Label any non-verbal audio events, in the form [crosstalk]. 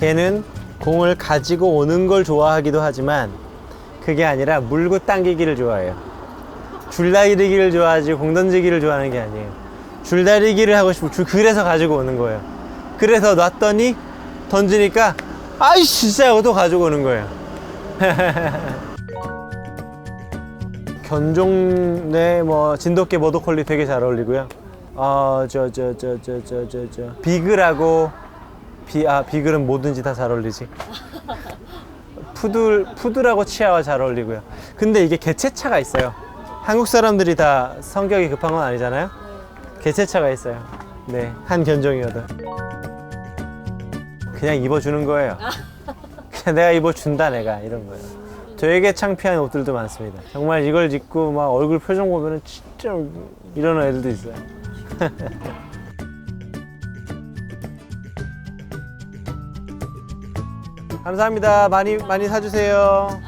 걔는 공을 가지고 오는 걸 좋아하기도 하지만 그게 아니라 물고 당기기를 좋아해요. 줄다리기를 좋아하지 공 던지기를 좋아하는 게 아니에요. 줄다리기를 하고 싶고 줄 그래서 가지고 오는 거예요. 그래서 놨더니 던지니까 아이 진짜 하고 또 가지고 오는 거예요. 견종내 뭐 진돗개 버더콜리 되게 잘 어울리고요. 어저 저 저 저 저 저 저 비글하고 비 아 비글은 뭐든지 다 잘 어울리지. 푸들 푸들하고 치아와 잘 어울리고요. 근데 이게 개체차가 있어요. 한국 사람들이 다 성격이 급한 건 아니잖아요. 개체차가 있어요. 네, 한 견종이어도 그냥 입어주는 거예요. 그냥 내가 입어준다 내가 이런 거예요. 되게 창피한 옷들도 많습니다. 정말 이걸 입고 막 얼굴 표정 보면은 진짜 이러는 애들도 있어요. [laughs] 감사합니다. 많이 많이 사주세요.